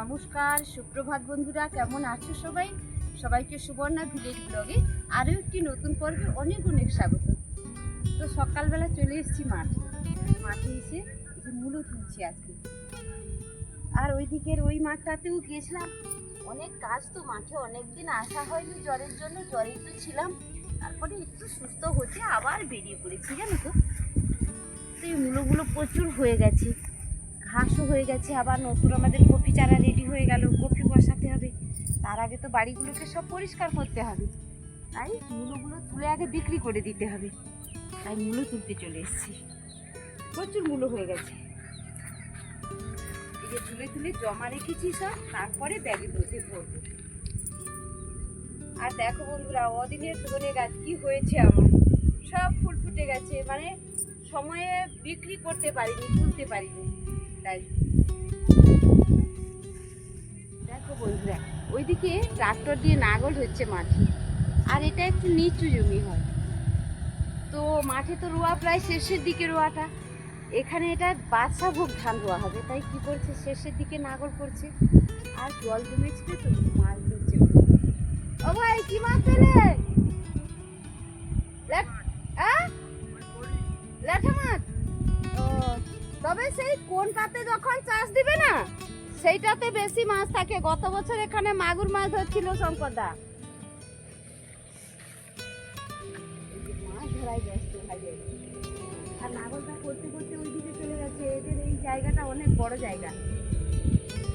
নমস্কার, সুপ্রভাত বন্ধুরা, কেমন আছো সবাই? সবাইকে সুবর্ণা ভিলেজ ব্লগে আরও একটি নতুন পর্বে অনেক অনেক স্বাগত। তো সকালবেলা চলে এসেছি মাঠ। মাঠে এসে যে মূলো তুলছি আজকে। আর ওই দিকের ওই মাঠটাতেও গিয়েছিলাম। অনেক কাজ তো মাঠে অনেক দিন আসা হয়নি জ্বরের জন্য, জ্বরে তো ছিলাম। তারপরে একটু সুস্থ হচ্ছে আবার বেরিয়ে পড়েছি, জানো তো? তো এই মূলোগুলো প্রচুর হয়ে গেছে। ঘাসও হয়ে গেছে, আবার নতুন আমাদের কপি চারা রেডি হয়ে গেল কপি বসাতে হবে। তার আগে তো বাড়িগুলোকে সব পরিষ্কার করতে হবে। তাই মূলোগুলো তুলে আগে বিক্রি করে দিতে হবে। তাই মূলো তুলতে চলে এসেছি। প্রচুর মূলো হয়ে গেছে। এই যে তুলে তুলে জমা রেখেছি সব, তারপরে ব্যাগের মধ্যে ভরবো। আর দেখো বন্ধুরা, অদিনের ধনে গাছ, কি হয়েছে আমার? সব ফুল ফুটে গেছে মানে সময়ে বিক্রি করতে পারিনি, তুলতে পারিনি। তাই। দেখো বন্ধুরা, ওইদিকে ট্রাক্টর দিয়ে নাগল হচ্ছে মাঠে, আর এটা একটু নিচু জমি হয়। তো মাঠে তো রোয়া প্রায় শেষের দিকে রোয়াটা। এখানে এটা বাদশা ভোগ ধান রোয়া হবে, তাই কি করছে? শেষের দিকে নাগল করছে। আর জল জমেছিল তো, মাছ ধরছে। ও ভাই, কি মাছ পেলে তবে সেই কোনটাতে যখন চাষ দিবে না, সেইটাতে বেশি মাছ থাকে। গত বছর এখানে মাগুর মাছ ধরছিল যে মাছ ধরাই ব্যস্ত আর নাগলটা করতে করতে ওইদিকে চলে গেছে। এদের এই জায়গাটা অনেক বড় জায়গা।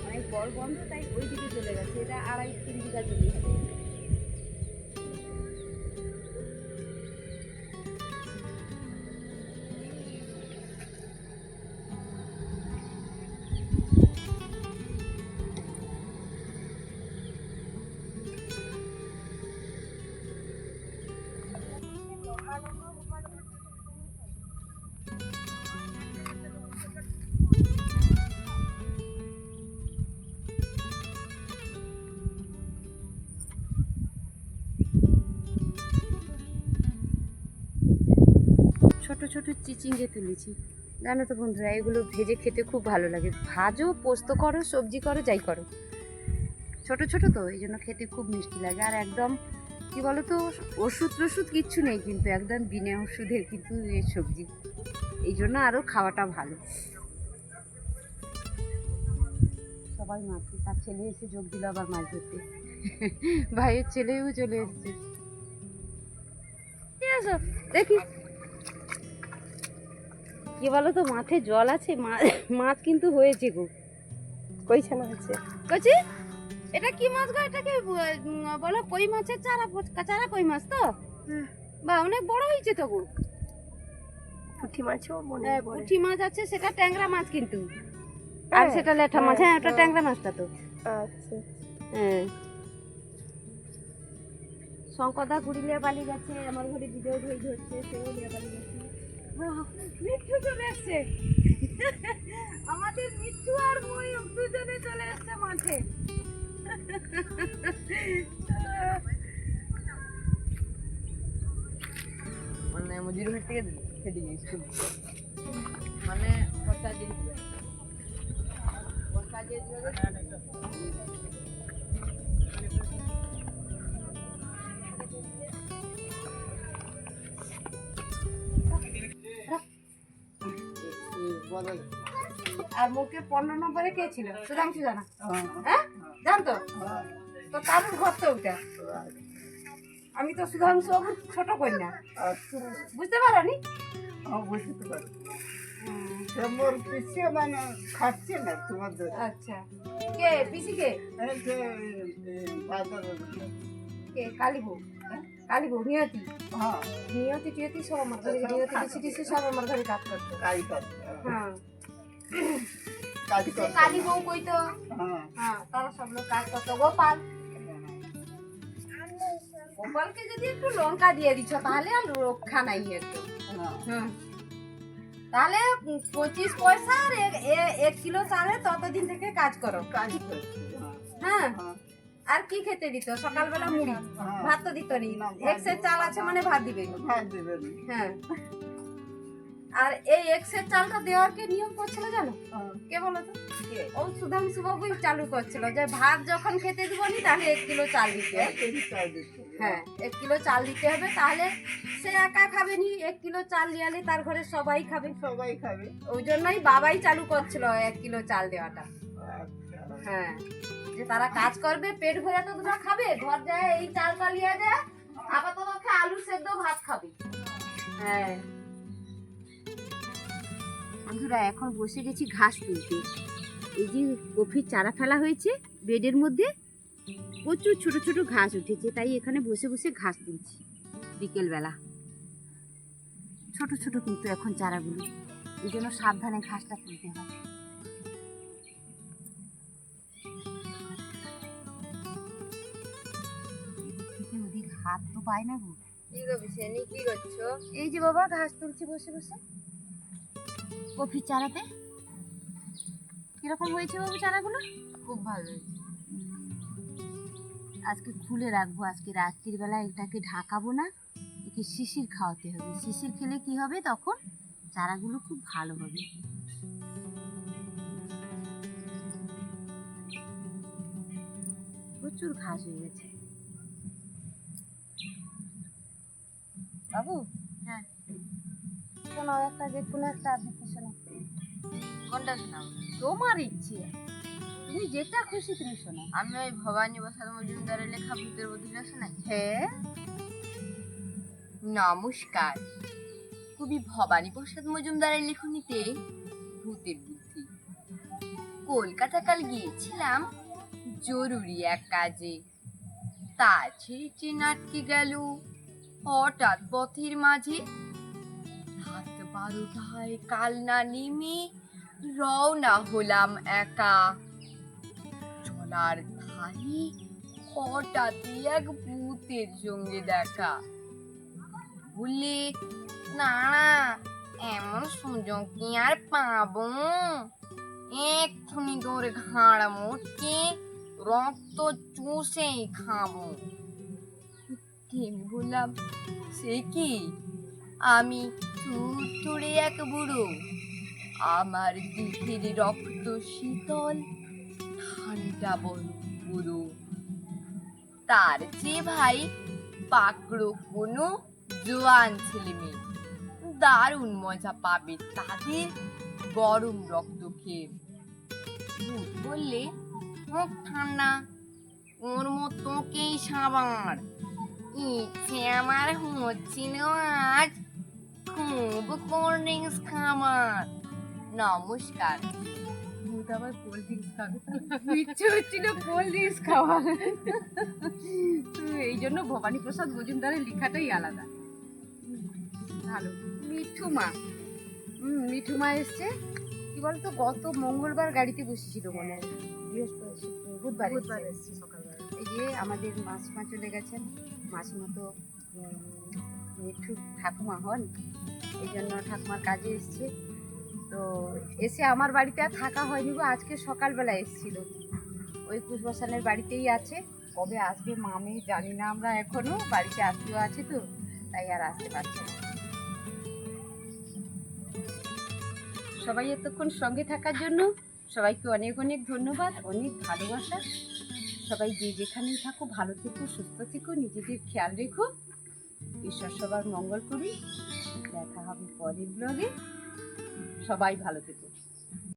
অনেক বড় বন্ধ তাই ওইদিকে চলে গেছে। এটা আড়াই তিন বিঘা জমি হবে। ছোট চিচিঙ্গে তুলেছি। জানো তো বন্ধুরা, এগুলো ভেজে খেতে খুব ভালো লাগে। ভাজো, পোস্ত করো, সবজি করো, যাই করো। ছোট ছোট তো, এই জন্য খেতে খুব মিষ্টি লাগে। আর একদম, কি বলো তো ওষুধ টষুধ কিচ্ছু নেই কিন্তু, একদম বিনা ওষুধের কিন্তু এই সবজি। এই জন্য আরও খাওয়াটা ভালো। সবাই মাছ তার ছেলে এসে যোগ দিল আবার মাছ ধরতে। ভাইয়ের ছেলেও চলে এসছে। দেখি। কি বলো তো মাঠে জল আছে? মাছ কিন্তু হয়েছে গো। কই ছানা হচ্ছে কচি এটা কি মাছ গো? এটাকে উম, বলো কই মাছের চারা চারা কই মাছ তো? বা অনেক বড় হয়েছে তো গো। পুঁটি মাছও মনে হ্যাঁ, পড়ে। পুঁটি মাছ আছে সেটা ট্যাংরা মাছ কিন্তু। আর হ্যাঁ, সেটা লেঠা মাছ হ্যাঁ, হ্যাঁ ওটা হ্যাঁ। ট্যাংরা মাছটা তো। আচ্ছা। হ্যাঁ। শঙ্করদা ঘুরিলে বালি গেছে আমার ঘরে ভিডিও ধরে ধরছে সেও বালি গেছে মিঠু চলে এসছে। আমাদের মিঠু আর মই দুজনে চলে এসছে মাঠে। মানে মজুরি ঘাট থেকে খেটে গিয়েছিল মানে পচা জিনিস পচা জিনিস আর মুখে পনেরো নম্বরে কে ছিল? সুধাংশু জানা। হ্যাঁ? জানতো? তো তার ঘর তো ওটা আমি তো সুধাংশু বাবুর ছোট কন্যা। বুঝতে পারো নি বুঝতে পারি। মোর পিছিয়ে মানে খাচ্ছে না তোমাদের আচ্ছা। কে? পিসি কে? কে? কালীবু কালীবু নিয়তি। হ্যাঁ। নিয়তি টিয়তি সব আমার ঘরে নিয়তি টিসি টিসি সব আমার ঘরে কাজ করতো। কাজ করে হ্যাঁ। সে কালী বউ কইতো হ্যাঁ। হ্যাঁ তারা সব লোক কাজ করতো। গোপাল। গোপালকে যদি একটু লঙ্কা দিয়ে দিছ তাহলে আর রক্ষা নাই একটু হ্যাঁ। হুম। তাহলে পঁচিশ পয়সা আর এক- কিলো চালে ততদিন থেকে কাজ করো। কাজ হ্যাঁ। হ্যাঁ। আর কি খেতে দিত? সকালবেলা মুড়ি। হ্যাঁ। ভাত তো দিত নি ভাত চাল আছে মানে ভাত দিবে। ভাত হ্যাঁ। আর এই এক্সের চালটা দেওয়ার কে নিয়ম করছিল জানো? হ্যাঁ, কে বলো তো? ও সুধাংশু বাবুই চালু করছিল যে ভাত যখন খেতে দিব নি তাহলে এক কিলো চাল দিতে। হ্যাঁ এক কিলো চাল দিতে হবে। তাহলে সে একা খাবে নি এক কিলো চাল নিয়ে তার ঘরে সবাই খাবে। সবাই খাবে। ওই জন্যই বাবাই চালু করছিল এক কিলো চাল দেওয়াটা। হ্যাঁ। যে তারা কাজ করবে, পেট ভরে তো দুটো খাবে ঘর যায় এই চালটা নিয়ে যায় আপাতত আলু সেদ্ধ ভাত খাবে। হ্যাঁ। বন্ধুরা, এখন বসে গেছি ঘাস তুলতে। এই যে কফির চারা ফেলা হয়েছে, বেডের মধ্যে প্রচুর ছোট ছোট ঘাস উঠেছে, তাই এখানে বসে বসে ঘাস তুলছি বিকেলবেলা। ছোট ছোট কিন্তু এখন চারাগুলো। এই জন্য সাবধানে ঘাসটা তুলতে হয় হাত তো পায় না গো। কি কি করছ? এই যে বাবা ঘাস তুলছি বসে বসে। কফি চারাতে। কীরকম হয়েছে বাবু চারাগুলো? খুব ভালো হয়েছে। আজকে খুলে রাখব আজকে রাত্রির বেলা এটাকে ঢাকাবো না একে শিশির খাওয়াতে হবে। শিশির খেলে কি হবে তখন? চারাগুলো খুব ভালো হবে। প্রচুর ঘাস হয়ে গেছে। বাবু? হ্যাঁ। শোনাও একটা যে কোনো একটা আবৃত্তি শোনাও কোনটা শোনাবো? তোমার ইচ্ছে। তুমি যেটা খুশি তুমি শোনাও আমি ওই ভবানী মজুমদারের লেখা ভূতের শোনাই? হ্যাঁ। নমস্কার। কবি ভবানী প্রসাদ মজুমদারের লেখনীতে ভূতের বুদ্ধি। কলকাতা কাল গিয়েছিলাম জরুরি এক কাজে। তা ছেড়ে আটকে গেল। হঠাৎ পথের মাঝে রাত বারোটায় কালনা নেমে রওনা হলাম একা। চলার ধারে হঠাৎই এক ভূতের সঙ্গে দেখা। না, এমন সুযোগ কি আর পাবো? এক্ষুনি তোর ঘাড় মোটকে রক্ত চুষেই খাব। আমি বললাম সে কি? আমি তুড়ে এক বুড়ো। আমার দিকের রক্ত শীতল, ঠান্ডা বড় বুড়ো। তার চেয়ে ভাই পাকড়ো কোনো জোয়ান ছেলে মেয়ে। দারুণ মজা পাবে তাদের গরম রক্ত খেয়ে। বললে, মুখ ঠান্ডা, ওর মতো মতোকেই সাবার। ইচ্ছে আমার হচ্ছিল আজ খুব কোল্ড ড্রিঙ্কস খাবার। নমস্কার। ভূত আবার কোল্ড ড্রিঙ্কস খাবে। ইচ্ছে হচ্ছিল কোল্ড ড্রিঙ্কস খাওয়ার এই জন্য ভবানী প্রসাদ মজুমদারের লেখাটাই আলাদা। ভালো। মিঠু মা। হুম মিঠু মা এসছে। কি বলতো গত মঙ্গলবার গাড়িতে বসেছিল মনে হয়। বৃহস্পতি বুধবার বুধবার এসছে সকালবেলা। এই যে আমাদের মাসিমা চলে গেছেন। মাসিমা তো উম, মিঠু ঠাকুমা হন এই জন্য ঠাকুমার কাজে এসছে। তো এসে আমার বাড়িতে আর থাকা হয়নি গো আজকে সকালবেলা এসেছিল। ওই কুশবাসানের বাড়িতেই আছে। কবে আসবে মামি জানি না আমরা এখনও বাড়িতে আত্মীয় আছে তো তাই আর আসতে পারছে না। সবাই এতক্ষণ সঙ্গে থাকার জন্য সবাইকে অনেক অনেক ধন্যবাদ অনেক ভালোবাসা। সবাই যে যেখানেই থাকো, ভালো থেকো, সুস্থ থেকো, নিজেদের খেয়াল রেখো। ঈশ্বর সবার মঙ্গল করি দেখা হবে পরের ব্লগে সবাই ভালো থেকো।